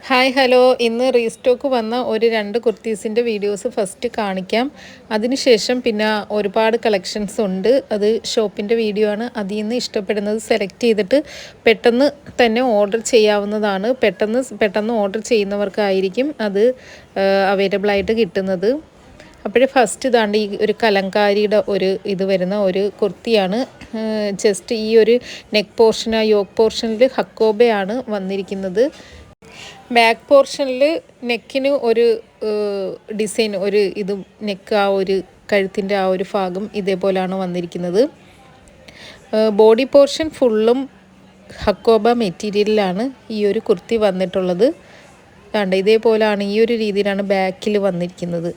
Hi hello. ഇന്ന് restock വന്ന ഒരു രണ്ട് കുർത്തീസിന്റെ വീഡിയോസ് ഫസ്റ്റ് കാണിക്കാം. അതിനുശേഷം പിന്നെ ഒരുപാട് കളക്ഷൻസ് ഉണ്ട്. അത് ഷോപ്പിന്റെ വീഡിയോ ആണ്. അതിൽ നിന്ന് ഇഷ്ടപ്പെടുന്നത് സെലക്ട് ചെയ്തിട്ട് പെട്ടെന്ന് തന്നെ ഓർഡർ ചെയ്യാവുന്നതാണ്. പെട്ടെന്ന് പെട്ടെന്ന് ഓർഡർ ചെയ്യുന്നവർക്കായിരിക്കും അത് അവൈലബിൾ ആയിട്ട് കിട്ടുന്നത്. അപ്പോഴേ ഫസ്റ്റ് ഇതാണ്ട് ഈ ഒരു കലങ്കാരിയുടെ ഒരു ഇത് വരുന്ന ഒരു കുർത്തിയാണ്. ജസ്റ്റ് ഈ ഒരു നെക്ക് പോർഷൻ യോക്ക് പോർഷനിൽ ഹക്കോബയാണ് വന്നിരിക്കുന്നത്. ബാക്ക് പോർഷനിൽ നെക്കിന് ഒരു ഡിസൈൻ ഒരു ഇത് നെക്ക് ആ ഒരു കഴുത്തിന്റെ ആ ഒരു ഭാഗം ഇതേപോലെയാണ് വന്നിരിക്കുന്നത്. ബോഡി പോർഷൻ ഫുള്ളും ഹക്കോബ മെറ്റീരിയലിലാണ് ഈ ഒരു കുർത്തി വന്നിട്ടുള്ളത്. കണ്ട ഇതേപോലെയാണ് ഈ ഒരു രീതിയിലാണ് ബാക്കിൽ വന്നിരിക്കുന്നത്.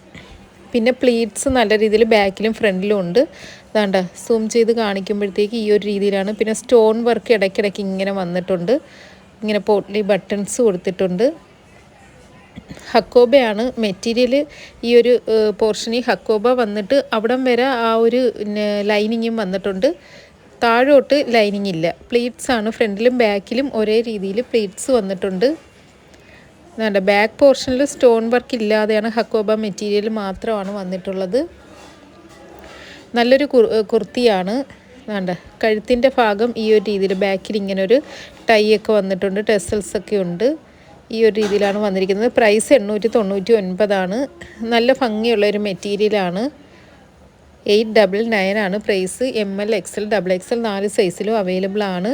പിന്നെ പ്ലീറ്റ്സ് നല്ല രീതിയിൽ ബാക്കിലും ഫ്രണ്ടിലും ഉണ്ട്. അതാണ്ട സൂം ചെയ്ത് കാണിക്കുമ്പോഴത്തേക്ക് ഈ ഒരു രീതിയിലാണ്. പിന്നെ സ്റ്റോൺ വർക്ക് ഇടയ്ക്കിടയ്ക്ക് ഇങ്ങനെ വന്നിട്ടുണ്ട്. ഇങ്ങനെ പോട്ട്ലി ബട്ടൺസ് കൊടുത്തിട്ടുണ്ട്. ഹക്കോബയാണ് മെറ്റീരിയൽ ഈ ഒരു പോർഷനിൽ ഹക്കോബ വന്നിട്ട് അവിടം വരെ ആ ഒരു ലൈനിങ്ങും വന്നിട്ടുണ്ട്. താഴോട്ട് ലൈനിങ് ഇല്ല. പ്ലീറ്റ്സ് ആണ് ഫ്രണ്ടിലും ബാക്കിലും ഒരേ രീതിയിൽ പ്ലീറ്റ്സ് വന്നിട്ടുണ്ട്. വേണ്ട ബാക്ക് പോർഷനിൽ സ്റ്റോൺ വർക്ക് ഇല്ലാതെയാണ് ഹക്കോബ മെറ്റീരിയൽ മാത്രമാണ് വന്നിട്ടുള്ളത്. നല്ലൊരു കുർത്തിയാണ്. വേണ്ട. കഴുത്തിന്റെ ഭാഗം ഈ ഒരു രീതിയിൽ ബാക്കിൽ ഇങ്ങനെ ഒരു ടൈ ഒക്കെ വന്നിട്ടുണ്ട്. ടെസൽസ് ഒക്കെ ഉണ്ട്. ഈ ഒരു രീതിയിലാണ് വന്നിരിക്കുന്നത്. പ്രൈസ് എണ്ണൂറ്റി തൊണ്ണൂറ്റി ഒൻപതാണ് നല്ല ഭംഗിയുള്ള ഒരു മെറ്റീരിയലാണ് എയ്റ്റ് ഡബിൾ നയൻ ആണ് price M L X L double X L നാല് സൈസിലും അവൈലബിൾ ആണ്.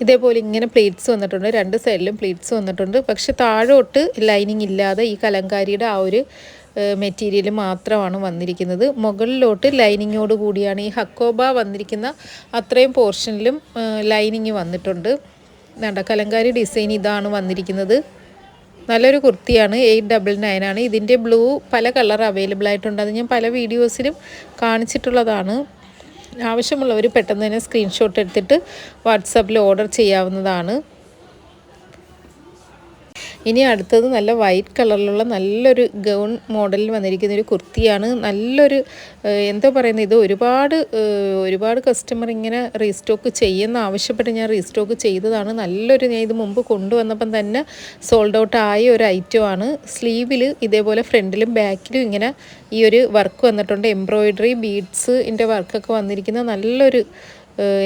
ഇതേപോലെ ഇങ്ങനെ പ്ലേറ്റ്സ് വന്നിട്ടുണ്ട്. രണ്ട് സൈഡിലും പ്ലേറ്റ്സ് വന്നിട്ടുണ്ട്. പക്ഷെ താഴോട്ട് ലൈനിങ് ഇല്ലാതെ ഈ കലങ്കാരിയുടെ ആ ഒരു മെറ്റീരിയൽ മാത്രമാണ് വന്നിരിക്കുന്നത്. മുകളിലോട്ട് ലൈനിങ്ങോട് കൂടിയാണ് ഈ ഹക്കോബ വന്നിരിക്കുന്ന അത്രയും പോർഷനിലും ലൈനിങ് വന്നിട്ടുണ്ട്. വേണ്ട കലങ്കാരി ഡിസൈൻ ഇതാണ് വന്നിരിക്കുന്നത്. നല്ലൊരു കുർത്തിയാണ് എയ്റ്റ് ഡബിൾ നയൻ ആണ്. ഇതിന്റെ ബ്ലൂ പല കളർ അവൈലബിൾ ആയിട്ടുണ്ട്. അത് ഞാൻ പല വീഡിയോസിലും കാണിച്ചിട്ടുള്ളതാണ്. ആവശ്യമുള്ളവർ പെട്ടെന്ന് തന്നെ സ്ക്രീൻഷോട്ട് എടുത്തിട്ട് വാട്സാപ്പിൽ ഓർഡർ ചെയ്യാവുന്നതാണ്. ഇനി അടുത്തത് നല്ല വൈറ്റ് കളറിലുള്ള നല്ലൊരു ഗൗൺ മോഡലിൽ വന്നിരിക്കുന്ന ഒരു കുർത്തിയാണ്. നല്ലൊരു എന്താ പറയുന്നത് ഇത് ഒരുപാട് ഒരുപാട് കസ്റ്റമർ ഇങ്ങനെ റീസ്റ്റോക്ക് ചെയ്യുന്ന ആവശ്യപ്പെട്ട് ഞാൻ റീസ്റ്റോക്ക് ചെയ്തതാണ്. നല്ലൊരു ഞാൻ ഇത് മുമ്പ് കൊണ്ടുവന്നപ്പം തന്നെ സോൾഡ് ഔട്ട് ആയ ഒരു ഐറ്റമാണ് സ്ലീവിൽ ഇതേപോലെ ഫ്രണ്ടിലും ബാക്കിലും ഇങ്ങനെ ഈ ഒരു വർക്ക് വന്നിട്ടുണ്ട്. എംബ്രോയിഡറി ബീഡ്സിന്റെ വർക്കൊക്കെ വന്നിരിക്കുന്ന നല്ലൊരു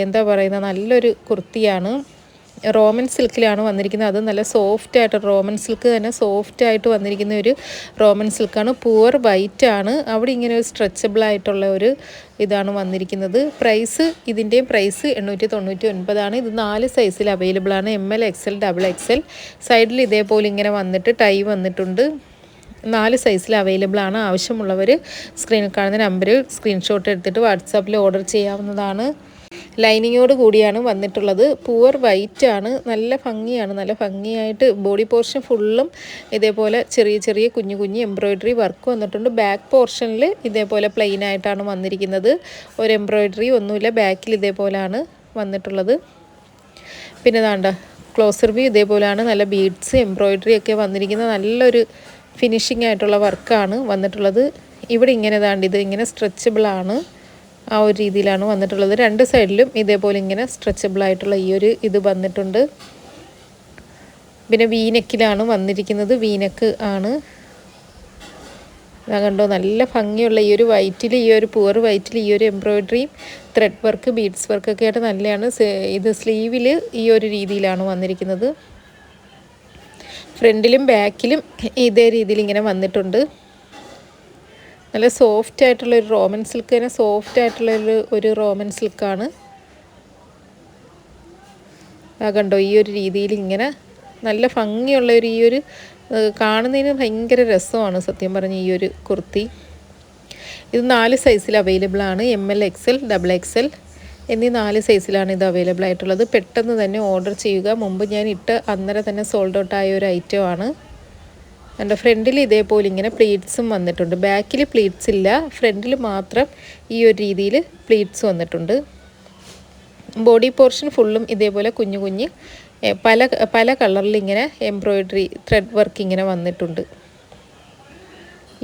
എന്താ പറയുന്നത് നല്ലൊരു കുർത്തിയാണ്. റോമൻ സിൽക്കിലാണ് വന്നിരിക്കുന്നത്. അത് നല്ല സോഫ്റ്റ് ആയിട്ട് റോമൻ സിൽക്ക് തന്നെ സോഫ്റ്റ് ആയിട്ട് വന്നിരിക്കുന്ന ഒരു റോമൻ സിൽക്കാണ്. പുവർ വൈറ്റ് ആണ്. അവിടെ ഇങ്ങനെ ഒരു സ്ട്രെച്ചബിൾ ആയിട്ടുള്ള ഒരു ഇതാണ് വന്നിരിക്കുന്നത്. പ്രൈസ് ഇതിന്റെയും പ്രൈസ് എണ്ണൂറ്റി തൊണ്ണൂറ്റി ഒൻപതാണ് ഇത് നാല് സൈസിൽ അവൈലബിൾ ആണ്. M L X L double X L സൈഡിൽ ഇതേപോലെ ഇങ്ങനെ വന്നിട്ട് ടൈ വന്നിട്ടുണ്ട്. നാല് സൈസിൽ അവൈലബിൾ ആണ്. ആവശ്യമുള്ളവർ സ്ക്രീനിൽ കാണുന്ന നമ്പർ സ്ക്രീൻഷോട്ട് എടുത്തിട്ട് വാട്സാപ്പിൽ ഓർഡർ ചെയ്യാവുന്നതാണ്. ലൈനിങ്ങോട് കൂടിയാണ് വന്നിട്ടുള്ളത്. പൂവർ വൈറ്റ് ആണ് നല്ല ഭംഗിയാണ്. നല്ല ഭംഗിയായിട്ട് ബോഡി പോർഷൻ ഫുള്ളും ഇതേപോലെ ചെറിയ ചെറിയ കുഞ്ഞു കുഞ്ഞു എംബ്രോയ്ഡറി വർക്ക് വന്നിട്ടുണ്ട്. ബാക്ക് പോർഷനിൽ ഇതേപോലെ പ്ലെയിൻ ആയിട്ടാണ് വന്നിരിക്കുന്നത്. ഒരു എംബ്രോയ്ഡറി ഒന്നുമില്ല. ബാക്കിൽ ഇതേപോലെയാണ് വന്നിട്ടുള്ളത്. പിന്നെ താണ്ട ക്ലോസർ വ്യൂ ഇതേപോലെയാണ് നല്ല ബീഡ്സ് എംബ്രോയ്ഡറി ഒക്കെ വന്നിരിക്കുന്ന നല്ലൊരു ഫിനിഷിംഗ് ആയിട്ടുള്ള വർക്കാണ് വന്നിട്ടുള്ളത്. ഇവിടെ ഇങ്ങനെ ദാണ്ട് ഇത് ഇങ്ങനെ സ്ട്രെച്ചബിൾ ആണ്. ആ ഒരു രീതിയിലാണ് വന്നിട്ടുള്ളത്. രണ്ട് സൈഡിലും ഇതേപോലെ ഇങ്ങനെ സ്ട്രെച്ചബിൾ ആയിട്ടുള്ള ഈ ഒരു ഇത് വന്നിട്ടുണ്ട്. പിന്നെ വീനക്കിലാണ് വന്നിരിക്കുന്നത്. വീനക്ക് ആണ്. ഞാൻ കണ്ടോ നല്ല ഭംഗിയുള്ള ഈ ഒരു വൈറ്റിൽ ഈ ഒരു പുവർ വൈറ്റിൽ ഈ ഒരു എംബ്രോയിഡറിയും ത്രെഡ് വർക്ക് ബീഡ്സ് വർക്കൊക്കെ ആയിട്ട് നല്ലതാണ് ഇത് സ്ലീവിൽ ഈ ഒരു രീതിയിലാണ് വന്നിരിക്കുന്നത്. ഫ്രണ്ടിലും ബാക്കിലും ഇതേ രീതിയിൽ ഇങ്ങനെ വന്നിട്ടുണ്ട്. നല്ല സോഫ്റ്റ് ആയിട്ടുള്ള ഒരു റോമൻ സിൽക്ക് തന്നെ സോഫ്റ്റ് ആയിട്ടുള്ള ഒരു റോമൻ സിൽക്കാണ് കണ്ടോ ഈ ഒരു രീതിയിൽ ഇങ്ങനെ നല്ല ഭംഗിയുള്ള ഒരു ഈ ഒരു കാണുന്നതിന് ഭയങ്കര രസമാണ് സത്യം പറഞ്ഞ ഈ ഒരു കുർത്തി. ഇത് നാല് സൈസിൽ അവൈലബിൾ ആണ്. M L X L double X L എന്നീ നാല് സൈസിലാണ് ഇത് അവൈലബിൾ ആയിട്ടുള്ളത്. പെട്ടെന്ന് തന്നെ ഓർഡർ ചെയ്യുക. മുമ്പ് ഞാൻ ഇട്ട് അന്നേരം തന്നെ സോൾഡ് ഔട്ട് ആയ ഒരു ഐറ്റമാണ് എന്റെ ഫ്രണ്ടിൽ ഇതേപോലെ ഇങ്ങനെ പ്ലീറ്റ്സും വന്നിട്ടുണ്ട്. ബാക്കിൽ പ്ലീറ്റ്സ് ഇല്ല. ഫ്രണ്ടിൽ മാത്രം ഈ ഒരു രീതിയിൽ പ്ലീറ്റ്സ് വന്നിട്ടുണ്ട്. ബോഡി പോർഷൻ ഫുള്ളും ഇതേപോലെ കുഞ്ഞു കുഞ്ഞ് പല പല കളറിൽ ഇങ്ങനെ എംബ്രോയിഡറി ത്രെഡ് വർക്ക് ഇങ്ങനെ വന്നിട്ടുണ്ട്.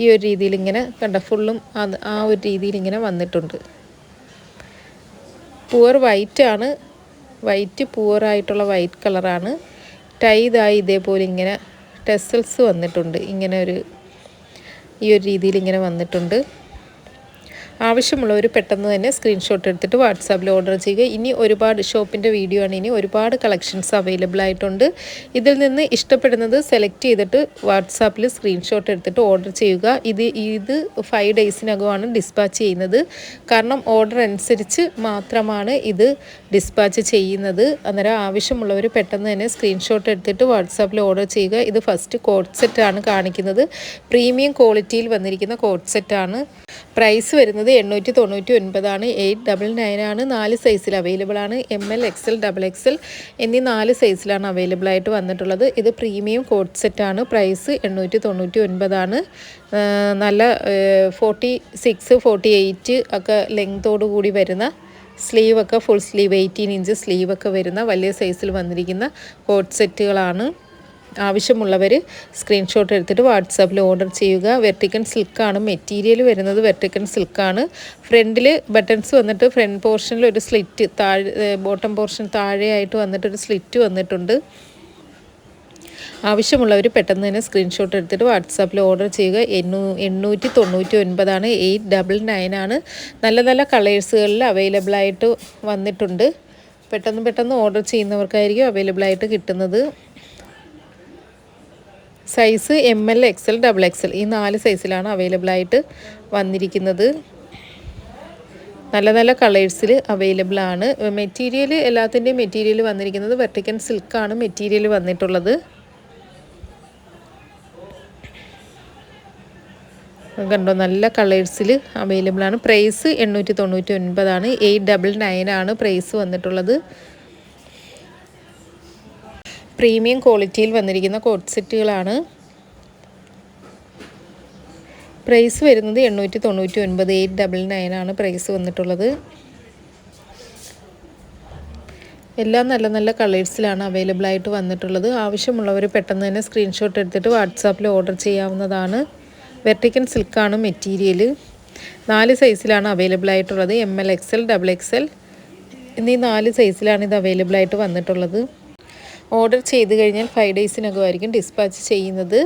ഈ ഒരു രീതിയിൽ ഇങ്ങനെ കണ്ട ഫുള്ളും ആ ഒരു രീതിയിൽ ഇങ്ങനെ വന്നിട്ടുണ്ട്. പുവർ വൈറ്റ് ആണ്. വൈറ്റ് പുവറായിട്ടുള്ള വൈറ്റ് കളറാണ്. ടൈ ഇതായി ഇതേപോലെ ഇങ്ങനെ ടെസൽസ് വന്നിട്ടുണ്ട്. ഇങ്ങനെ ഒരു ഈ ഒരു രീതിയിൽ ഇങ്ങനെ വന്നിട്ടുണ്ട്. ആവശ്യമുള്ളവർ പെട്ടെന്ന് തന്നെ സ്ക്രീൻഷോട്ട് എടുത്തിട്ട് വാട്സാപ്പിൽ ഓർഡർ ചെയ്യുക. ഇനി ഒരുപാട് ഷോപ്പിന്റെ വീഡിയോ ആണ്. ഇനി ഒരുപാട് കളക്ഷൻസ് അവൈലബിൾ ആയിട്ടുണ്ട്. ഇതിൽ നിന്ന് ഇഷ്ടപ്പെടുന്നത് സെലക്ട് ചെയ്തിട്ട് വാട്സാപ്പിൽ സ്ക്രീൻഷോട്ട് എടുത്തിട്ട് ഓർഡർ ചെയ്യുക. ഇത് ഇത് ഫൈവ് ഡേയ്സിനകമാണ് ഡിസ്പാച്ച് ചെയ്യുന്നത്. കാരണം ഓർഡർ അനുസരിച്ച് മാത്രമാണ് ഇത് ഡിസ്പാച്ച് ചെയ്യുന്നത്. അന്നേരം ആവശ്യമുള്ളവർ പെട്ടെന്ന് തന്നെ സ്ക്രീൻഷോട്ട് എടുത്തിട്ട് വാട്സാപ്പിൽ ഓർഡർ ചെയ്യുക. ഇത് ഫസ്റ്റ് കോഡ് സെറ്റാണ് കാണിക്കുന്നത്. പ്രീമിയം ക്വാളിറ്റിയിൽ വന്നിരിക്കുന്ന കോഡ് സെറ്റാണ് പ്രൈസ് വരുന്നത് എണ്ണൂറ്റി തൊണ്ണൂറ്റി ഒൻപതാണ് എയ്റ്റ് ഡബിൾ നയൻ ആണ് നാല് സൈസിൽ അവൈലബിൾ ആണ് M L X L double X L എന്നീ നാല് സൈസിലാണ് അവൈലബിൾ ആയിട്ട് വന്നിട്ടുള്ളത്. ഇത് പ്രീമിയം കോഡ് സെറ്റാണ്. പ്രൈസ് എണ്ണൂറ്റി തൊണ്ണൂറ്റി ഒൻപതാണ് നല്ല ഫോർട്ടി സിക്സ് ഫോർട്ടി എയ്റ്റ് ഒക്കെ ലെങ്തോടു കൂടി വരുന്ന സ്ലീവൊക്കെ ഫുൾ സ്ലീവ് എയ്റ്റീൻ ഇഞ്ച് സ്ലീവൊക്കെ വരുന്ന വലിയ സൈസിൽ വന്നിരിക്കുന്ന കോട്ട് സെറ്റുകളാണ്. ആവശ്യമുള്ളവർ സ്ക്രീൻഷോട്ട് എടുത്തിട്ട് വാട്സാപ്പിൽ ഓർഡർ ചെയ്യുക. വെർട്ടിക്കൻ സിൽക്കാണ് മെറ്റീരിയൽ വരുന്നത്. വെർട്ടിക്കൻ സിൽക്കാണ് ഫ്രണ്ടിൽ ബട്ടൺസ് വന്നിട്ട് ഫ്രണ്ട് പോർഷനിൽ ഒരു സ്ലിറ്റ് താഴെ ബോട്ടം പോർഷൻ താഴെയായിട്ട് വന്നിട്ടൊരു സ്ലിറ്റ് വന്നിട്ടുണ്ട്. ആവശ്യമുള്ളവർ പെട്ടെന്ന് തന്നെ സ്ക്രീൻഷോട്ട് എടുത്തിട്ട് വാട്സാപ്പിൽ ഓർഡർ ചെയ്യുക. എണ്ണൂ എണ്ണൂറ്റി തൊണ്ണൂറ്റി ഒൻപതാണ് എയ്റ്റ് ഡബിൾ നയൻ ആണ്. നല്ല നല്ല കളേഴ്സുകളിൽ അവൈലബിൾ ആയിട്ട് വന്നിട്ടുണ്ട്. പെട്ടെന്ന് പെട്ടെന്ന് ഓർഡർ ചെയ്യുന്നവർക്കായിരിക്കും അവൈലബിൾ ആയിട്ട് കിട്ടുന്നത്. Size M L XL double XL ഈ നാല് സൈസിലാണ് അവൈലബിൾ ആയിട്ട് വന്നിരിക്കുന്നത്. നല്ല നല്ല കളേഴ്സിൽ അവൈലബിൾ ആണ്. മെറ്റീരിയൽ എല്ലാത്തിന്റെയും മെറ്റീരിയൽ വന്നിരിക്കുന്നത് വെർട്ടിക്കൻ സിൽക്കാണ് മെറ്റീരിയൽ വന്നിട്ടുള്ളത്. കണ്ടോ നല്ല കളേഴ്സിൽ അവൈലബിൾ ആണ്. പ്രൈസ് എണ്ണൂറ്റി തൊണ്ണൂറ്റി ഒൻപതാണ്. എയ്റ്റ് ഡബിൾ നയൻ ആണ് പ്രൈസ് വന്നിട്ടുള്ളത്. പ്രീമിയം ക്വാളിറ്റിയിൽ വന്നിരിക്കുന്ന കോട്ട് സെറ്റുകളാണ്. പ്രൈസ് വരുന്നത് എണ്ണൂറ്റി തൊണ്ണൂറ്റി ഒൻപത് എയ്റ്റ് ഡബിൾ നയൻ ആണ് പ്രൈസ് വന്നിട്ടുള്ളത്. എല്ലാം നല്ല നല്ല കളേഴ്സിലാണ് അവൈലബിൾ ആയിട്ട് വന്നിട്ടുള്ളത്. ആവശ്യമുള്ളവർ പെട്ടെന്ന് തന്നെ സ്ക്രീൻഷോട്ട് എടുത്തിട്ട് വാട്സാപ്പിൽ ഓർഡർ ചെയ്യാവുന്നതാണ്. വെർട്ടിക്കൻ സിൽക്കാണ് മെറ്റീരിയൽ. നാല് സൈസിലാണ് അവൈലബിൾ ആയിട്ടുള്ളത്. M L X L double X L. എന്നീ നാല് സൈസിലാണ് ഇത് അവൈലബിൾ ആയിട്ട് വന്നിട്ടുള്ളത്. ഓർഡർ ചെയ്ത് കഴിഞ്ഞാൽ ഫൈവ് ഡേയ്സിനകമായിരിക്കും ഡിസ്പാച്ച് ചെയ്യുന്നത്.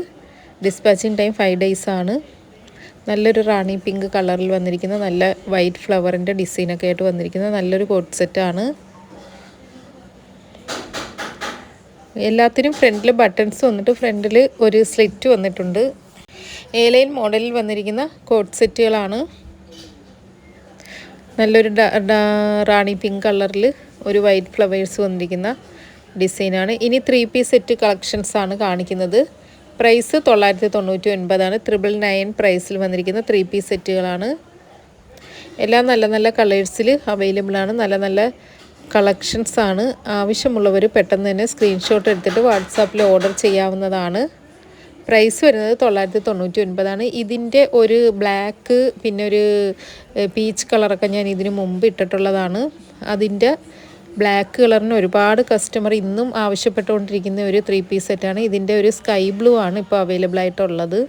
ഡിസ്പാച്ചിങ് ടൈം ഫൈവ് ഡേയ്സ് ആണ്. നല്ലൊരു റാണി പിങ്ക് കളറിൽ വന്നിരിക്കുന്ന നല്ല വൈറ്റ് ഫ്ലവറിന്റെ ഡിസൈനൊക്കെ ആയിട്ട് വന്നിരിക്കുന്ന നല്ലൊരു കോട്ട് സെറ്റാണ് എല്ലാത്തിനും ഫ്രണ്ടിൽ ബട്ടൺസ് വന്നിട്ട് ഫ്രണ്ടിൽ ഒരു സ്ലിറ്റ് വന്നിട്ടുണ്ട്. ഏലൈൻ ലൈൻ മോഡലിൽ വന്നിരിക്കുന്ന കോട്ട് സെറ്റുകളാണ് നല്ലൊരു റാണി പിങ്ക് കളറിൽ ഒരു വൈറ്റ് ഫ്ലവേഴ്സ് വന്നിരിക്കുന്ന ഡിസൈനാണ്. ഇനി ത്രീ പീസ് സെറ്റ് കളക്ഷൻസ് ആണ് കാണിക്കുന്നത്. പ്രൈസ് തൊള്ളായിരത്തി തൊണ്ണൂറ്റി ഒൻപതാണ് ത്രിബിൾ നയൻ പ്രൈസിൽ വന്നിരിക്കുന്ന ത്രീ പീസ് സെറ്റുകളാണ് എല്ലാം നല്ല നല്ല കളേഴ്സിൽ അവൈലബിൾ ആണ്. നല്ല നല്ല കളക്ഷൻസ് ആണ്. ആവശ്യമുള്ളവർ പെട്ടെന്ന് തന്നെ സ്ക്രീൻഷോട്ട് എടുത്തിട്ട് വാട്സാപ്പിൽ ഓർഡർ ചെയ്യാവുന്നതാണ്. പ്രൈസ് വരുന്നത് തൊള്ളായിരത്തി തൊണ്ണൂറ്റി ഒൻപതാണ് ഇതിന്റെ ഒരു ബ്ലാക്ക് പിന്നെ ഒരു പീച്ച് കളറൊക്കെ ഞാൻ ഇതിന് മുമ്പ് ഇട്ടിട്ടുള്ളതാണ്. അതിന്റെ ബ്ലാക്ക് കളറിന് ഒരുപാട് കസ്റ്റമർ ഇന്നും ആവശ്യപ്പെട്ടുകൊണ്ടിരിക്കുന്ന ഒരു ത്രീ പീസ് സെറ്റാണ് ഇതിന്റെ ഒരു സ്കൈ ബ്ലൂ ആണ് ഇപ്പോൾ അവൈലബിൾ ആയിട്ടുള്ളത്.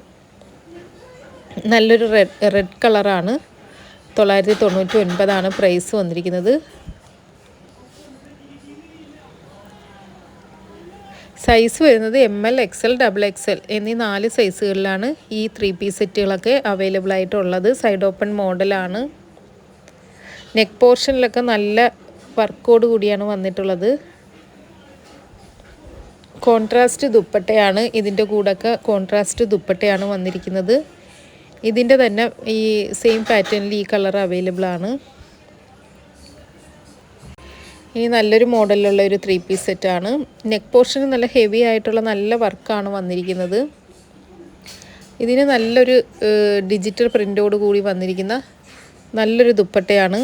നല്ലൊരു റെഡ് റെഡ് കളറാണ് തൊള്ളായിരത്തി തൊണ്ണൂറ്റി ഒൻപതാണ് പ്രൈസ് വന്നിരിക്കുന്നത്. സൈസ് വരുന്നത് M L X L double X L എന്നീ നാല് സൈസുകളിലാണ് ഈ ത്രീ പീസ് സെറ്റുകളൊക്കെ അവൈലബിൾ ആയിട്ടുള്ളത്. സൈഡ് ഓപ്പൺ മോഡലാണ് നെക്ക് പോർഷനിലൊക്കെ നല്ല വർക്കോട് കൂടിയാണ് വന്നിട്ടുള്ളത്. കോൺട്രാസ്റ്റ് ദുപ്പട്ടയാണ് ഇതിന്റെ കൂടൊക്കെ കോൺട്രാസ്റ്റ് ദുപ്പട്ടയാണ് വന്നിരിക്കുന്നത്. ഇതിന്റെ തന്നെ ഈ സെയിം പാറ്റേണിൽ ഈ കളർ അവൈലബിൾ ആണ്. ഇനി നല്ലൊരു മോഡലിലുള്ള ഒരു ത്രീ പീസ് സെറ്റാണ് നെക്ക് പോർഷന് നല്ല ഹെവി ആയിട്ടുള്ള നല്ല വർക്കാണ് വന്നിരിക്കുന്നത്. ഇതിന് നല്ലൊരു ഡിജിറ്റൽ പ്രിന്റോട് കൂടി വന്നിരിക്കുന്ന നല്ലൊരു ദുപ്പട്ടയാണ്.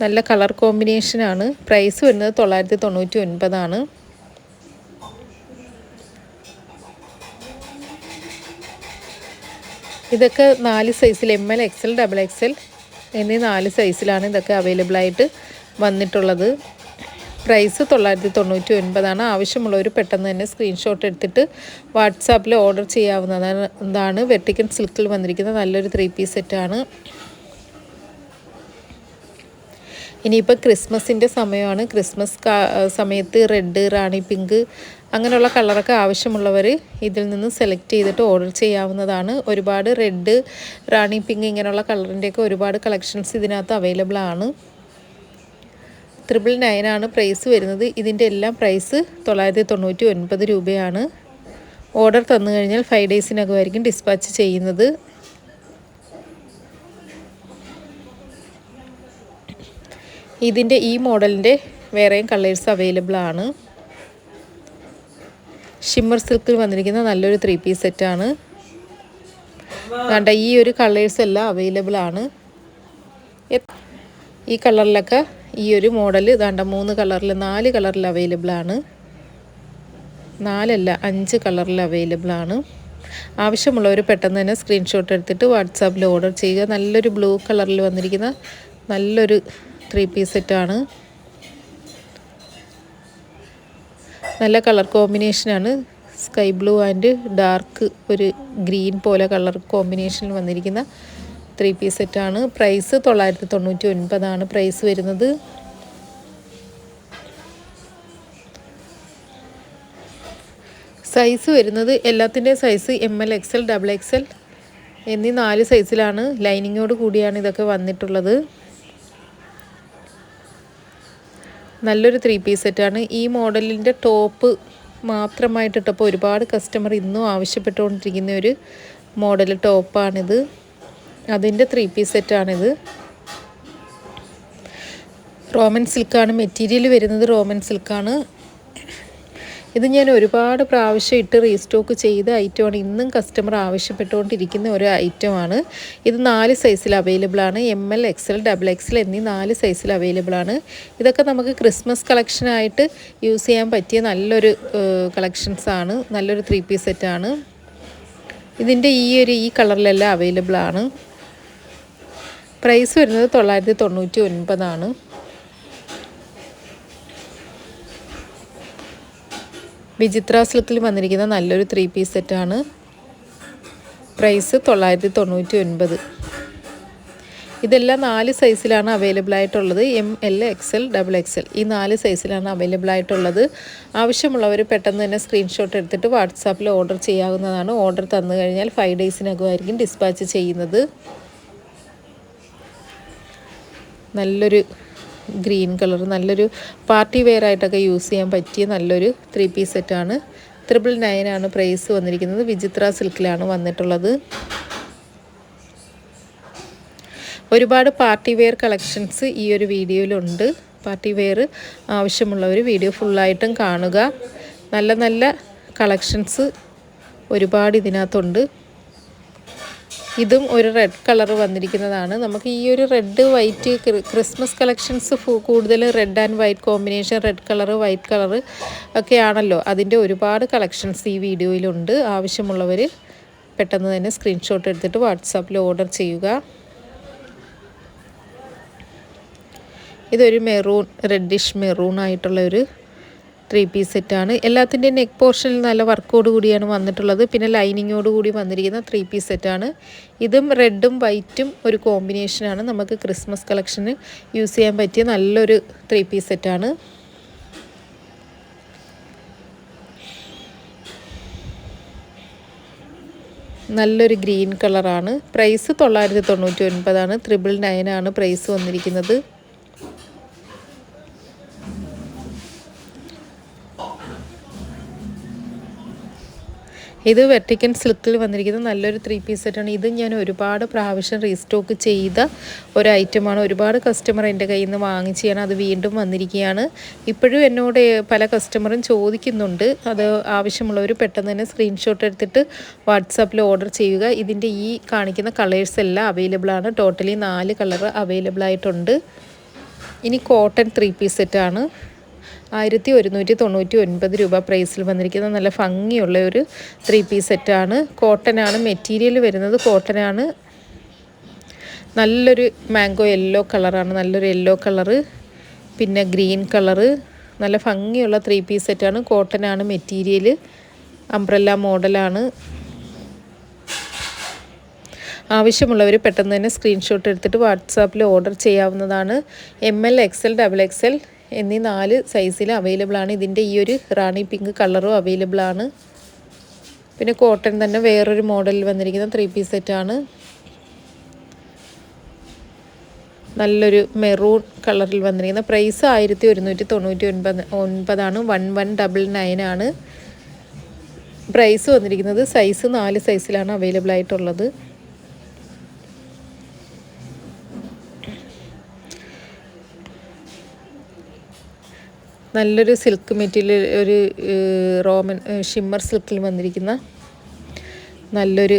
നല്ല കളർ കോമ്പിനേഷനാണ് പ്രൈസ് വരുന്നത് തൊള്ളായിരത്തി തൊണ്ണൂറ്റി ഒൻപതാണ് ഇതൊക്കെ നാല് സൈസിൽ M L X L double X L എന്നീ നാല് സൈസിലാണ് ഇതൊക്കെ അവൈലബിൾ ആയിട്ട് വന്നിട്ടുള്ളത്. പ്രൈസ് തൊള്ളായിരത്തി തൊണ്ണൂറ്റി ഒൻപതാണ് ആവശ്യമുള്ളവർ പെട്ടെന്ന് തന്നെ സ്ക്രീൻഷോട്ട് എടുത്തിട്ട് വാട്സാപ്പിൽ ഓർഡർ ചെയ്യാവുന്നതാണ് ഇതാണ് വെർട്ടിക്കൻ സിൽക്കിൽ വന്നിരിക്കുന്ന നല്ലൊരു ത്രീ പീസ് സെറ്റാണ് ഇനിയിപ്പോൾ ക്രിസ്മസിന്റെ സമയമാണ്. ക്രിസ്മസ് സമയത്ത് റെഡ് റാണി പിങ്ക് അങ്ങനെയുള്ള കളറൊക്കെ ആവശ്യമുള്ളവർ ഇതിൽ നിന്ന് സെലക്ട് ചെയ്തിട്ട് ഓർഡർ ചെയ്യാവുന്നതാണ്. ഒരുപാട് റെഡ് റാണി പിങ്ക് ഇങ്ങനെയുള്ള കളറിന്റെയൊക്കെ ഒരുപാട് കളക്ഷൻസ് ഇതിനകത്ത് അവൈലബിൾ ആണ്. ത്രിപിൾ നയനാണ് പ്രൈസ് വരുന്നത്. ഇതിന്റെ എല്ലാം പ്രൈസ് തൊള്ളായിരത്തി തൊണ്ണൂറ്റി ഒൻപത് രൂപയാണ്. ഓർഡർ തന്നു കഴിഞ്ഞാൽ ഫൈവ് ഡേയ്സിനകമായിരിക്കും ഡിസ്പാച്ച് ചെയ്യുന്നത്. ഇതിന്റെ ഈ മോഡലിന്റെ വേറെയും കളേഴ്സ് അവൈലബിൾ ആണ്. ഷിമ്മർ സിൽക്കിൽ വന്നിരിക്കുന്ന നല്ലൊരു ത്രീ പീസ് സെറ്റാണ് വേണ്ട ഈ ഒരു കളേഴ്സ് എല്ലാം അവൈലബിൾ ആണ്. ഈ കളറിലൊക്കെ ഈ ഒരു മോഡൽ വേണ്ട മൂന്ന് കളറിൽ നാല് കളറിൽ അവൈലബിൾ ആണ്. നാലല്ല അഞ്ച് കളറിൽ അവൈലബിൾ ആണ്. ആവശ്യമുള്ളവർ പെട്ടെന്ന് തന്നെ സ്ക്രീൻഷോട്ട് എടുത്തിട്ട് വാട്സാപ്പിൽ ഓർഡർ ചെയ്യുക. നല്ലൊരു ബ്ലൂ കളറിൽ വന്നിരിക്കുന്ന നല്ലൊരു ത്രീ പീസ് സെറ്റാണ്. നല്ല കളർ കോമ്പിനേഷനാണ് സ്കൈ ബ്ലൂ ആൻഡ് ഡാർക്ക് ഒരു ഗ്രീൻ പോലെ കളർ കോമ്പിനേഷനിൽ വന്നിരിക്കുന്ന ത്രീ പീസ് സെറ്റാണ്. പ്രൈസ് തൊള്ളായിരത്തി തൊണ്ണൂറ്റി ഒൻപതാണ് പ്രൈസ് വരുന്നത്. സൈസ് വരുന്നത് എല്ലാത്തിന്റെ size M L X L double X L എന്നീ നാല് സൈസിലാണ്. ലൈനിങ്ങോട് കൂടിയാണ് ഇതൊക്കെ വന്നിട്ടുള്ളത്. നല്ലൊരു ത്രീ പീസ് സെറ്റാണ് ഈ മോഡലിന്റെ ടോപ്പ് മാത്രമായിട്ടിട്ടപ്പോൾ ഒരുപാട് കസ്റ്റമർ ഇന്നും ആവശ്യപ്പെട്ടുകൊണ്ടിരിക്കുന്ന ഒരു മോഡൽ ടോപ്പാണിത് അതിന്റെ ത്രീ പീസ് സെറ്റാണിത് റോമൻ സിൽക്കാണ് മെറ്റീരിയൽ വരുന്നത് റോമൻ സിൽക്കാണ് ഇത് ഞാൻ ഒരുപാട് പ്രാവശ്യം ഇട്ട് റീസ്റ്റോക്ക് ചെയ്ത ഐറ്റമാണ്. ഇന്നും കസ്റ്റമർ ആവശ്യപ്പെട്ടുകൊണ്ടിരിക്കുന്ന ഒരു ഐറ്റമാണ് ഇത് നാല് സൈസിൽ അവൈലബിൾ ആണ്. M L X L double X L എന്നീ നാല് സൈസിൽ അവൈലബിൾ ആണ്. ഇതൊക്കെ നമുക്ക് ക്രിസ്മസ് കളക്ഷനായിട്ട് യൂസ് ചെയ്യാൻ പറ്റിയ നല്ലൊരു കളക്ഷൻസ് ആണ്. നല്ലൊരു ത്രീ പീസ് സെറ്റാണ് ഇതിന്റെ ഈ ഒരു ഈ കളറിലെല്ലാം അവൈലബിൾ ആണ്. പ്രൈസ് വരുന്നത് തൊള്ളായിരത്തി തൊണ്ണൂറ്റി ഒൻപതാണ്. വിചിത്ര സിൽക്കിൽ വന്നിരിക്കുന്ന നല്ലൊരു ത്രീ പീസ് സെറ്റാണ് പ്രൈസ് തൊള്ളായിരത്തി തൊണ്ണൂറ്റി ഒൻപത് ഇതെല്ലാം നാല് സൈസിലാണ് അവൈലബിൾ ആയിട്ടുള്ളത്. M L X L double X L ഈ നാല് സൈസിലാണ് അവൈലബിൾ ആയിട്ടുള്ളത്. ആവശ്യമുള്ളവർ പെട്ടെന്ന് തന്നെ സ്ക്രീൻഷോട്ട് എടുത്തിട്ട് വാട്സാപ്പിൽ ഓർഡർ ചെയ്യാവുന്നതാണ്. ഓർഡർ തന്നു കഴിഞ്ഞാൽ ഫൈവ് ഡേയ്സിനകമായിരിക്കും ഡിസ്പാച്ച് ചെയ്യുന്നത്. നല്ലൊരു ഗ്രീൻ കളർ. നല്ലൊരു പാർട്ടി വെയർ ആയിട്ടൊക്കെ യൂസ് ചെയ്യാൻ പറ്റിയ നല്ലൊരു ത്രീ പീസ് സെറ്റാണ് ത്രിപിൾ നയനാണ് പ്രൈസ് വന്നിരിക്കുന്നത്. വിചിത്ര സിൽക്കിലാണ് വന്നിട്ടുള്ളത്. ഒരുപാട് പാർട്ടി വെയർ കളക്ഷൻസ് ഈ ഒരു വീഡിയോയിലുണ്ട്. പാർട്ടി വെയർ ആവശ്യമുള്ളവർ വീഡിയോ ഫുള്ളായിട്ടും കാണുക. നല്ല നല്ല കളക്ഷൻസ് ഒരുപാട് ഇതിനകത്തുണ്ട്. ഇതും ഒരു റെഡ് കളർ വന്നിരിക്കുന്നതാണ്. നമുക്ക് ഈ ഒരു റെഡ് വൈറ്റ് ക്രിസ്മസ് കളക്ഷൻസ് കൂടുതൽ red and white combination red colour white colour ഒക്കെയാണല്ലോ. അതിന്റെ ഒരുപാട് കളക്ഷൻസ് ഈ വീഡിയോയിലുണ്ട് ആവശ്യമുള്ളവർ പെട്ടെന്ന് തന്നെ സ്ക്രീൻഷോട്ട് എടുത്തിട്ട് വാട്സാപ്പിൽ ഓർഡർ ചെയ്യുക. ഇതൊരു മെറൂൺ റെഡിഷ് മെറൂൺ ആയിട്ടുള്ള ഒരു ത്രീ പീസ് സെറ്റാണ്. എല്ലാത്തിന്റെയും നെക്ക് പോർഷനിൽ നല്ല വർക്കോട് കൂടിയാണ് വന്നിട്ടുള്ളത്. പിന്നെ ലൈനിങ്ങോട് കൂടി വന്നിരിക്കുന്ന ത്രീ പീസ് സെറ്റാണ് ഇതും റെഡും വൈറ്റും ഒരു കോമ്പിനേഷനാണ് നമുക്ക് ക്രിസ്മസ് കളക്ഷന് യൂസ് ചെയ്യാൻ പറ്റിയ നല്ലൊരു ത്രീ പീസ് സെറ്റാണ് നല്ലൊരു ഗ്രീൻ കളറാണ് പ്രൈസ് തൊള്ളായിരത്തി തൊണ്ണൂറ്റി ഒൻപതാണ്. ത്രിബിൾ നയനാണ് പ്രൈസ് വന്നിരിക്കുന്നത്. ഇത് വെർട്ടിക്കൻ സിൽക്കിൽ വന്നിരിക്കുന്ന നല്ലൊരു ത്രീ പീസ് സെറ്റാണ് ഇത് ഞാൻ ഒരുപാട് പ്രാവശ്യം റീസ്റ്റോക്ക് ചെയ്ത ഒരു ഐറ്റമാണ് ഒരുപാട് കസ്റ്റമർ എന്റെ കയ്യിൽ നിന്ന് വാങ്ങിച്ചാണ് അത് വീണ്ടും വന്നിരിക്കുകയാണ്. ഇപ്പോഴും എന്നോട് പല കസ്റ്റമറും ചോദിക്കുന്നുണ്ട്. അത് ആവശ്യമുള്ളവർ പെട്ടെന്ന് തന്നെ സ്ക്രീൻഷോട്ട് എടുത്തിട്ട് വാട്സാപ്പിൽ ഓർഡർ ചെയ്യുക. ഇതിന്റെ ഈ കാണിക്കുന്ന കളേഴ്സ് എല്ലാം അവൈലബിൾ ആണ്. ടോട്ടലി നാല് കളർ അവൈലബിൾ ആയിട്ടുണ്ട്. ഇനി കോട്ടൺ ത്രീ പീസ് സെറ്റാണ് ആയിരത്തി ഒരുന്നൂറ്റി തൊണ്ണൂറ്റി ഒൻപത് രൂപ പ്രൈസിൽ വന്നിരിക്കുന്ന നല്ല ഭംഗിയുള്ള ഒരു ത്രീ പീസ് സെറ്റാണ് കോട്ടനാണ് മെറ്റീരിയൽ വരുന്നത് കോട്ടനാണ് നല്ലൊരു മാംഗോ യെല്ലോ കളറാണ് നല്ലൊരു യെല്ലോ കളറ് പിന്നെ ഗ്രീൻ കളറ് നല്ല ഭംഗിയുള്ള ത്രീ പീസ് സെറ്റാണ് കോട്ടനാണ് മെറ്റീരിയൽ അംബ്രല്ല മോഡലാണ് ആവശ്യമുള്ളവർ പെട്ടെന്ന് തന്നെ സ്ക്രീൻഷോട്ട് എടുത്തിട്ട് വാട്സാപ്പിൽ ഓർഡർ ചെയ്യാവുന്നതാണ്. M L X L double X L എന്നീ നാല് സൈസിൽ അവൈലബിൾ ആണ്. ഇതിന്റെ ഈ ഒരു റാണി പിങ്ക് കളറും അവൈലബിൾ ആണ്. പിന്നെ കോട്ടൺ തന്നെ വേറൊരു മോഡലിൽ വന്നിരിക്കുന്ന ത്രീ പീസ് സെറ്റാണ് നല്ലൊരു മെറൂൺ കളറിൽ വന്നിരിക്കുന്ന പ്രൈസ് ആയിരത്തി ഒരുന്നൂറ്റി തൊണ്ണൂറ്റി ഒൻപത് ഒൻപതാണ് വൺ വൺ ഡബിൾ നയൻ ആണ്. പ്രൈസ് വന്നിരിക്കുന്നത് സൈസ് നാല് സൈസിലാണ് അവൈലബിൾ ആയിട്ടുള്ളത്. നല്ലൊരു സിൽക്ക് മെറ്റീരിയൽ ഒരു റോമൻ ഷിമ്മർ സിൽക്കിൽ വന്നിരിക്കുന്ന നല്ലൊരു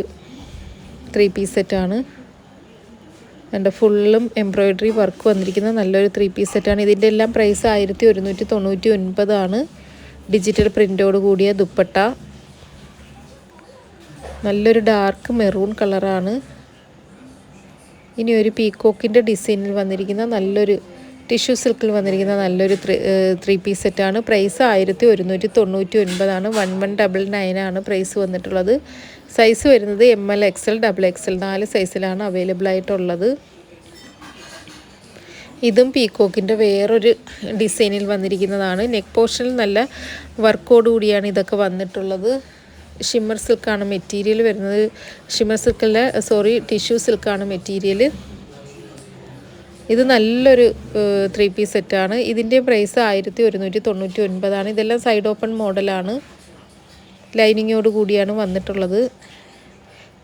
ത്രീ പീസ് സെറ്റാണ് എന്റെ ഫുള്ളും എംബ്രോയ്ഡറി വർക്ക് വന്നിരിക്കുന്ന നല്ലൊരു ത്രീ പീസ് സെറ്റാണ് ഇതിന്റെ എല്ലാം പ്രൈസ് ആയിരത്തി ഒരുന്നൂറ്റി തൊണ്ണൂറ്റി ഒൻപതാണ് ഡിജിറ്റൽ പ്രിന്റോട് കൂടിയ ദുപ്പട്ട. നല്ലൊരു ഡാർക്ക് മെറൂൺ കളറാണ് ഇനി ഒരു പീക്കോക്കിന്റെ ഡിസൈനിൽ വന്നിരിക്കുന്ന നല്ലൊരു ടിഷ്യൂ സിൽക്കിൽ വന്നിരിക്കുന്ന നല്ലൊരു ത്രീ പീസ് സെറ്റാണ്. പ്രൈസ് ആയിരത്തി ഒരുന്നൂറ്റി തൊണ്ണൂറ്റി ഒൻപതാണ് വൺ വൺ ഡബിൾ നയനാണ് പ്രൈസ് വന്നിട്ടുള്ളത്. സൈസ് വരുന്നത് M L X L double X L നാല് സൈസിലാണ് അവൈലബിൾ ആയിട്ടുള്ളത്. ഇതും പീക്കോക്കിന്റെ വേറൊരു ഡിസൈനിൽ വന്നിരിക്കുന്നതാണ്. നെക്ക് പോർഷനിൽ നല്ല വർക്കോട് കൂടിയാണ് ഇതൊക്കെ വന്നിട്ടുള്ളത്. ഷിമ്മർ സിൽക്കാണ് മെറ്റീരിയൽ വരുന്നത്. ഷിമ്മർ സിൽക്കല്ല സോറി ടിഷ്യൂ സിൽക്കാണ് മെറ്റീരിയൽ ഇത് നല്ലൊരു ത്രീ പീസ് സെറ്റാണ് ഇതിന്റെ പ്രൈസ് ആയിരത്തി ഒരുന്നൂറ്റി തൊണ്ണൂറ്റി ഒൻപതാണ് ഇതെല്ലാം സൈഡ് ഓപ്പൺ മോഡലാണ് ലൈനിങ്ങോട് കൂടിയാണ് വന്നിട്ടുള്ളത്.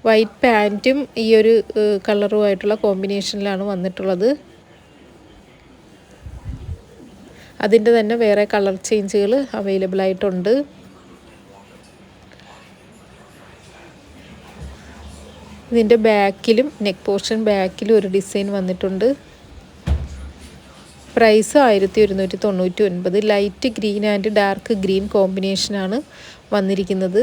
വൈറ്റ് പാന്റും ഈ ഒരു കളറുമായിട്ടുള്ള കോമ്പിനേഷനിലാണ് വന്നിട്ടുള്ളത്. അതിന്റെ തന്നെ വേറെ കളർ ചേഞ്ചുകൾ അവൈലബിൾ ആയിട്ടുണ്ട്. ഇതിന്റെ ബാക്കിലും നെക്ക് പോർഷൻ ബാക്കിലും ഒരു ഡിസൈൻ വന്നിട്ടുണ്ട്. പ്രൈസ് ആയിരത്തി ഒരുന്നൂറ്റി തൊണ്ണൂറ്റി ഒൻപത് light green and dark green കോമ്പിനേഷനാണ് വന്നിരിക്കുന്നത്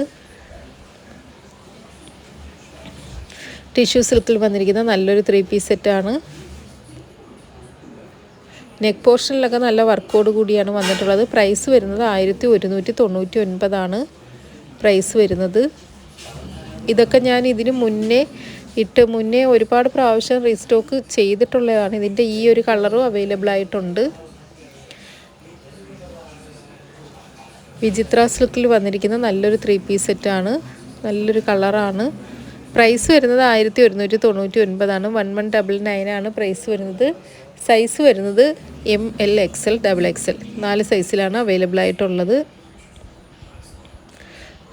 ടിഷ്യൂ സിൽക്കിൽ വന്നിരിക്കുന്ന നല്ലൊരു ത്രീ പീസ് സെറ്റാണ് നെക്ക് പോർഷനിലൊക്കെ നല്ല വർക്കോട് കൂടിയാണ് വന്നിട്ടുള്ളത്. പ്രൈസ് വരുന്നത് ആയിരത്തി ഒരുന്നൂറ്റി തൊണ്ണൂറ്റി ഒൻപതാണ് പ്രൈസ് വരുന്നത്. ഇതൊക്കെ ഞാൻ ഇതിന് മുന്നേ ഇട്ട് മുന്നേ ഒരുപാട് പ്രാവശ്യം റീസ്റ്റോക്ക് ചെയ്തിട്ടുള്ളതാണ്. ഇതിന്റെ ഈ ഒരു കളറും അവൈലബിൾ ആയിട്ടുണ്ട്. വിചിത്ര സിൽക്കിൽ വന്നിരിക്കുന്ന നല്ലൊരു ത്രീ പീസ് സെറ്റാണ്. നല്ലൊരു കളറാണ്. പ്രൈസ് വരുന്നത് ആയിരത്തി ഒരുന്നൂറ്റി തൊണ്ണൂറ്റി ഒൻപതാണ് വൺ വൺ ഡബിൾ നയനാണ് പ്രൈസ് വരുന്നത്. സൈസ് വരുന്നത് M L X L double X L. നാല് സൈസിലാണ് അവൈലബിൾ ആയിട്ടുള്ളത്.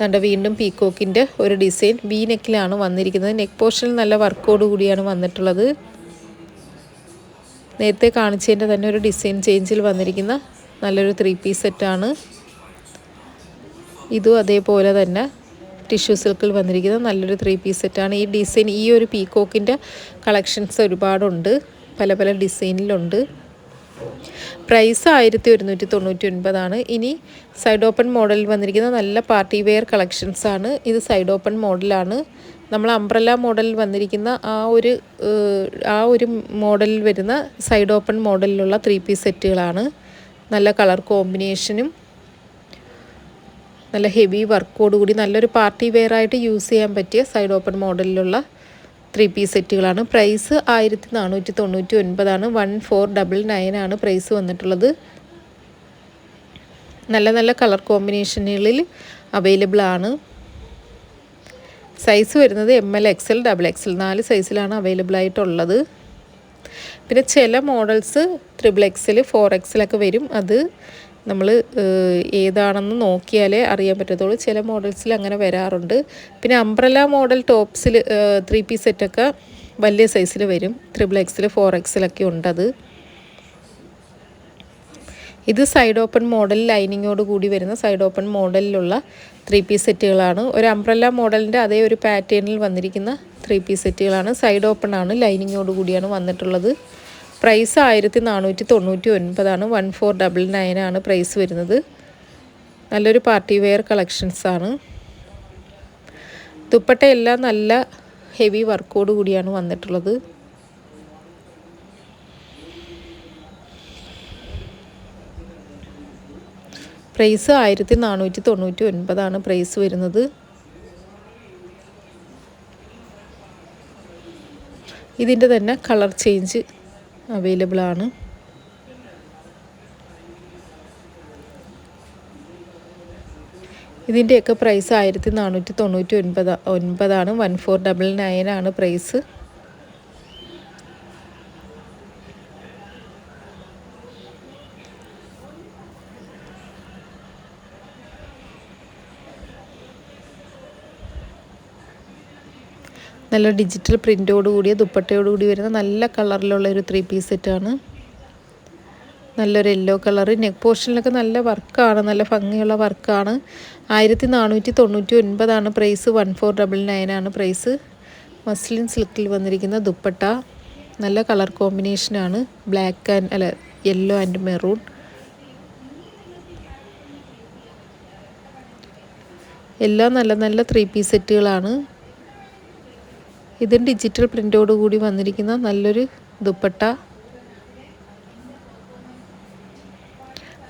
കണ്ട വീണ്ടും പീക്കോക്കിന്റെ ഒരു ഡിസൈൻ. വി നെക്കിലാണ് വന്നിരിക്കുന്നത്. നെക്ക് പോർഷനിൽ നല്ല വർക്കോട് കൂടിയാണ് വന്നിട്ടുള്ളത്. നേരത്തെ കാണിച്ചതിന്റെ തന്നെ ഒരു ഡിസൈൻ ചേഞ്ചിൽ വന്നിരിക്കുന്ന നല്ലൊരു ത്രീ പീസ് സെറ്റാണ്. ഇതും അതേപോലെ തന്നെ ടിഷ്യൂ സിൽക്കിൽ വന്നിരിക്കുന്ന നല്ലൊരു ത്രീ പീസ് സെറ്റാണ്. ഈ ഡിസൈൻ ഈ ഒരു പീക്കോക്കിന്റെ കളക്ഷൻസ് ഒരുപാടുണ്ട്. പല പല ഡിസൈനിലുണ്ട്. പ്രൈസ് ആയിരത്തി ഒരുന്നൂറ്റി തൊണ്ണൂറ്റി ഒൻപതാണ് ഇനി സൈഡ് ഓപ്പൺ മോഡലിൽ വന്നിരിക്കുന്ന നല്ല പാർട്ടി വെയർ കളക്ഷൻസ് ആണ്. ഇത് സൈഡ് ഓപ്പൺ മോഡലാണ് നമ്മൾ അംബ്രല മോഡലിൽ വന്നിരിക്കുന്ന ആ ഒരു ആ ഒരു മോഡലിൽ വരുന്ന സൈഡ് ഓപ്പൺ മോഡലിലുള്ള ത്രീ പീസ് സെറ്റുകളാണ് നല്ല കളർ കോമ്പിനേഷനും നല്ല ഹെവി വർക്കോടുകൂടി നല്ലൊരു പാർട്ടി വെയർ ആയിട്ട് യൂസ് ചെയ്യാൻ പറ്റിയ സൈഡ് ഓപ്പൺ മോഡലിലുള്ള ത്രീ പീസ് സെറ്റുകളാണ്. പ്രൈസ് ആയിരത്തി നാനൂറ്റി തൊണ്ണൂറ്റി ഒൻപതാണ് വൺ ഫോർ ഡബിൾ നയൻ ആണ് പ്രൈസ് വന്നിട്ടുള്ളത്. നല്ല നല്ല കളർ കോമ്പിനേഷനുകളിൽ അവൈലബിൾ ആണ്. സൈസ് വരുന്നത് M L X L double X L നാല് സൈസിലാണ് അവൈലബിൾ ആയിട്ടുള്ളത്. പിന്നെ ചില മോഡൽസ് ത്രിബിൾ എക്സൽ ഫോർ എക്സലൊക്കെ വരും. അത് നമ്മൾ ഏതാണെന്ന് നോക്കിയാലേ അറിയാൻ പറ്റത്തുള്ളൂ. ചില മോഡൽസിൽ അങ്ങനെ വരാറുണ്ട്. പിന്നെ അംബ്രല മോഡൽ ടോപ്സിൽ ത്രീ പീസ് സെറ്റൊക്കെ വലിയ സൈസിൽ വരും. ത്രിബിൾ എക്സിൽ ഫോർ എക്സിലൊക്കെ ഉണ്ടത്. ഇത് സൈഡ് ഓപ്പൺ മോഡൽ ലൈനിങ്ങോട് കൂടി വരുന്ന സൈഡ് ഓപ്പൺ മോഡലിലുള്ള ത്രീ പീസ് സെറ്റുകളാണ്. ഒരു അംബ്രല്ല മോഡലിന്റെ അതേ ഒരു പാറ്റേണിൽ വന്നിരിക്കുന്ന ത്രീ പീസ് സെറ്റുകളാണ്. സൈഡ് ഓപ്പൺ ആണ് ലൈനിങ്ങോട് കൂടിയാണ് വന്നിട്ടുള്ളത്. പ്രൈസ് ആയിരത്തി നാനൂറ്റി തൊണ്ണൂറ്റി ഒൻപതാണ് വൺ ഫോർ ഡബിൾ നയൻ ആണ് പ്രൈസ് വരുന്നത്. നല്ലൊരു പാർട്ടി വെയർ കളക്ഷൻസ് ആണ് ദുപ്പട്ട എല്ലാം നല്ല ഹെവി വർക്കോട് കൂടിയാണ് വന്നിട്ടുള്ളത്. പ്രൈസ് ആയിരത്തി നാനൂറ്റി തൊണ്ണൂറ്റി ഒൻപതാണ് പ്രൈസ് വരുന്നത്. ഇതിന്റെ തന്നെ കളർ ചേഞ്ച് അവൈലബിൾ ആണ്. ഇതിന്റെയൊക്കെ പ്രൈസ് ആയിരത്തി നാനൂറ്റി തൊണ്ണൂറ്റി ഒൻപത് ഒൻപതാണ്. വൺ ഫോർ ഡബിൾ നയനാണ് പ്രൈസ് നല്ല ഡിജിറ്റൽ പ്രിന്റോടു കൂടിയ ദുപ്പട്ടയോട് കൂടി വരുന്ന നല്ല കളറിലുള്ള ഒരു ത്രീ പീസ് സെറ്റാണ് നല്ലൊരു യെല്ലോ കളറ് നെക്ക് പോർഷനിലൊക്കെ നല്ല വർക്കാണ് നല്ല ഭംഗിയുള്ള വർക്കാണ്. ആയിരത്തി നാനൂറ്റി തൊണ്ണൂറ്റി ഒൻപതാണ് price one four double nine ആണ് പ്രൈസ് മസ്ലിൻ സിൽക്കിൽ വന്നിരിക്കുന്ന ദുപ്പട്ട. നല്ല കളർ കോമ്പിനേഷനാണ് ബ്ലാക്ക് ആൻഡ് അല്ല യെല്ലോ ആൻഡ് മെറൂൺ എല്ലാം നല്ല നല്ല ത്രീ പീസ് സെറ്റുകളാണ് ഇതും ഡിജിറ്റൽ പ്രിന്റോട് കൂടി വന്നിരിക്കുന്ന നല്ലൊരു ദുപ്പട്ട.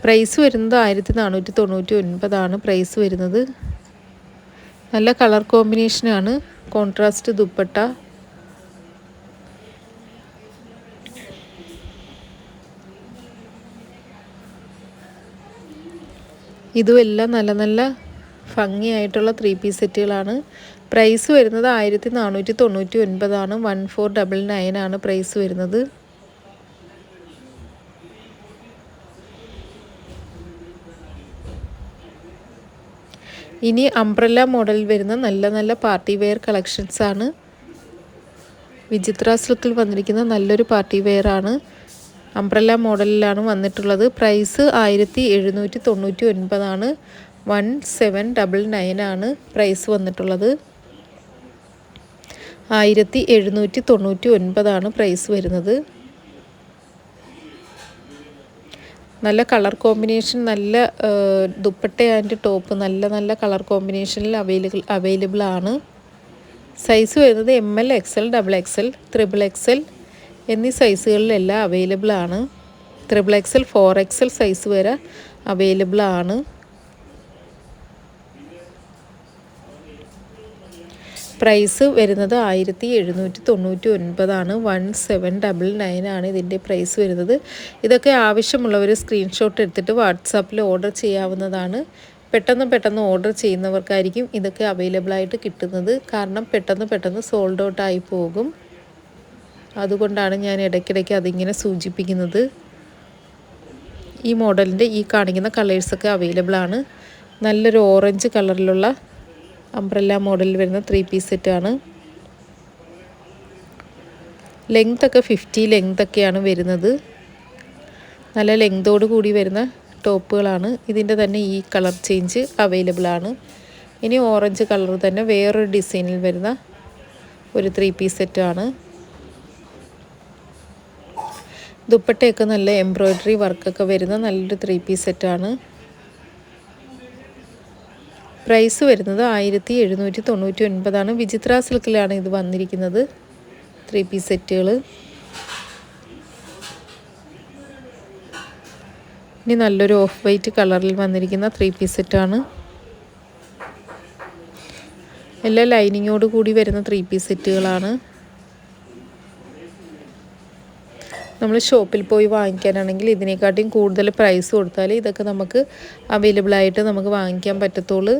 പ്രൈസ് വരുന്നത് ആയിരത്തി നാനൂറ്റി തൊണ്ണൂറ്റി ഒൻപതാണ് പ്രൈസ് വരുന്നത്. നല്ല കളർ കോമ്പിനേഷനാണ് കോൺട്രാസ്റ്റ് ദുപ്പട്ട. ഇതുമെല്ലാം നല്ല നല്ല ഭംഗിയായിട്ടുള്ള ത്രീ പീസ് സെറ്റുകളാണ് പ്രൈസ് വരുന്നത് ആയിരത്തി നാനൂറ്റി തൊണ്ണൂറ്റി ഒൻപതാണ് വൺ ഫോർ ഡബിൾ നയൻ ആണ് പ്രൈസ് വരുന്നത്. ഇനി അംബ്രല്ല മോഡൽ വരുന്ന നല്ല നല്ല പാർട്ടി വെയർ കളക്ഷൻസ് ആണ് വിചിത്ര സിൽക്കിൽ വന്നിരിക്കുന്ന നല്ലൊരു പാർട്ടി വെയർ ആണ്. അംബ്രല്ല മോഡലിലാണ് വന്നിട്ടുള്ളത്. പ്രൈസ് ആയിരത്തി എഴുന്നൂറ്റി തൊണ്ണൂറ്റി ഒൻപതാണ് വൺ സെവൻ ഡബിൾ നയൻ ആണ് പ്രൈസ് വന്നിട്ടുള്ളത്. ആയിരത്തി എഴുന്നൂറ്റി തൊണ്ണൂറ്റി ഒൻപതാണ് പ്രൈസ് വരുന്നത്. നല്ല കളർ കോമ്പിനേഷൻ നല്ല ദുപ്പട്ട ആൻഡ് ടോപ്പ് നല്ല നല്ല കളർ കോമ്പിനേഷനിൽ അവൈലബിൾ അവൈലബിൾ ആണ്. സൈസ് വരുന്നത് M L X L double X L triple X L എന്നീ സൈസുകളിലെല്ലാം അവൈലബിൾ ആണ്. Triple X L four X L size വരെ അവൈലബിൾ ആണ്. പ്രൈസ് വരുന്നത് ആയിരത്തി എഴുന്നൂറ്റി തൊണ്ണൂറ്റി ഒൻപതാണ് വൺ സെവൻ ഡബിൾ നയൻ ആണ് ഇതിന്റെ പ്രൈസ് വരുന്നത്. ഇതൊക്കെ ആവശ്യമുള്ളവർ സ്ക്രീൻഷോട്ട് എടുത്തിട്ട് വാട്സാപ്പിൽ ഓർഡർ ചെയ്യാവുന്നതാണ്. പെട്ടെന്ന് പെട്ടെന്ന് ഓർഡർ ചെയ്യുന്നവർക്കായിരിക്കും ഇതൊക്കെ അവൈലബിൾ ആയിട്ട് കിട്ടുന്നത്. കാരണം പെട്ടെന്ന് പെട്ടെന്ന് സോൾഡ് ഔട്ട് ആയി പോകും. അതുകൊണ്ടാണ് ഞാൻ ഇടയ്ക്കിടയ്ക്ക് അതിങ്ങനെ സൂചിപ്പിക്കുന്നത്. ഈ മോഡലിന്റെ ഈ കാണിക്കുന്ന കളേഴ്സൊക്കെ അവൈലബിൾ ആണ് നല്ലൊരു ഓറഞ്ച് കളറിലുള്ള അംബ്രല്ല മോഡലിൽ വരുന്ന ത്രീ പീസ് സെറ്റാണ് ലെങ്ത് ഒക്കെ ഫിഫ്റ്റി ലെങ്ത് ഒക്കെയാണ് വരുന്നത്. നല്ല ലെങ്തോട് കൂടി വരുന്ന ടോപ്പുകളാണ്. ഇതിന്റെ തന്നെ ഈ കളർ ചേഞ്ച് അവൈലബിൾ ആണ്. ഇനി ഓറഞ്ച് കളർ തന്നെ വേറൊരു ഡിസൈനിൽ വരുന്ന ഒരു ത്രീ പീസ് സെറ്റാണ് ദുപ്പട്ടയൊക്കെ നല്ല എംബ്രോയ്ഡറി വർക്കൊക്കെ വരുന്ന നല്ലൊരു ത്രീ പീസ് സെറ്റാണ് പ്രൈസ് വരുന്നത് ആയിരത്തി എഴുന്നൂറ്റി തൊണ്ണൂറ്റി ഒൻപതാണ് വിചിത്ര സിൽക്കിലാണ് ഇത് വന്നിരിക്കുന്നത്. ത്രീ പീസ് സെറ്റുകൾ ഇനി നല്ലൊരു ഓഫ് വൈറ്റ് കളറിൽ വന്നിരിക്കുന്ന ത്രീ പീസ് സെറ്റാണ്. എല്ലാ ലൈനിങ്ങോട് കൂടി വരുന്ന ത്രീ പീസ് സെറ്റുകളാണ്. നമ്മൾ ഷോപ്പിൽ പോയി വാങ്ങിക്കാനാണെങ്കിൽ ഇതിനെക്കാട്ടിയും കൂടുതൽ പ്രൈസ് കൊടുത്താൽ ഇതൊക്കെ നമുക്ക് അവൈലബിളായിട്ട് നമുക്ക് വാങ്ങിക്കാൻ പറ്റത്തുള്ളൂ.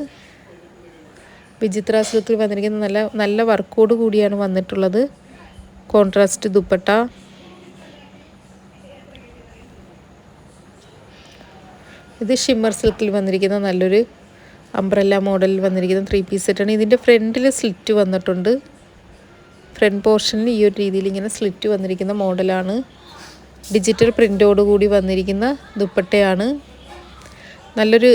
വിചിത്ര ആശുപത്രി വന്നിരിക്കുന്ന നല്ല നല്ല വർക്കോട് കൂടിയാണ് വന്നിട്ടുള്ളത്. കോൺട്രാസ്റ്റ് ദുപ്പട്ട. ഇത് ഷിമ്മർ സിൽക്കിൽ വന്നിരിക്കുന്ന നല്ലൊരു അംബ്രല്ല മോഡലിൽ വന്നിരിക്കുന്ന ത്രീ പീസ് സെറ്റാണ് ഇതിന്റെ ഫ്രണ്ടിൽ സ്ലിറ്റ് വന്നിട്ടുണ്ട്. ഫ്രണ്ട് പോർഷനിൽ ഈ ഒരു രീതിയിൽ ഇങ്ങനെ സ്ലിറ്റ് വന്നിരിക്കുന്ന മോഡലാണ്. ഡിജിറ്റൽ പ്രിന്റോട് കൂടി വന്നിരിക്കുന്ന ദുപ്പട്ടയാണ്. നല്ലൊരു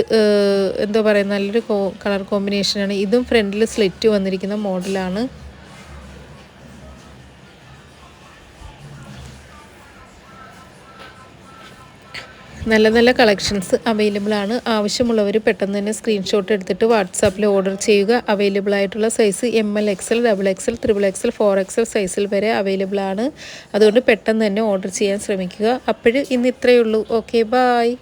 എന്താ പറയുക നല്ലൊരു കളർ കോമ്പിനേഷനാണ്. ഇതും ഫ്രണ്ടിൽ സ്ലിറ്റ് വന്നിരിക്കുന്ന മോഡലാണ്. നല്ല നല്ല കളക്ഷൻസ് അവൈലബിൾ ആണ് ആവശ്യമുള്ളവർ പെട്ടെന്ന് തന്നെ സ്ക്രീൻഷോട്ട് എടുത്തിട്ട് വാട്സാപ്പിൽ ഓർഡർ ചെയ്യുക. അവൈലബിൾ ആയിട്ടുള്ള size M L XL double XL triple XL four XL സൈസിൽ വരെ അവൈലബിൾ ആണ് അതുകൊണ്ട് പെട്ടെന്ന് തന്നെ ഓർഡർ ചെയ്യാൻ ശ്രമിക്കുക. അപ്പോഴും ഇന്ന് ഇത്രയേ ഉള്ളൂ. Okay bye.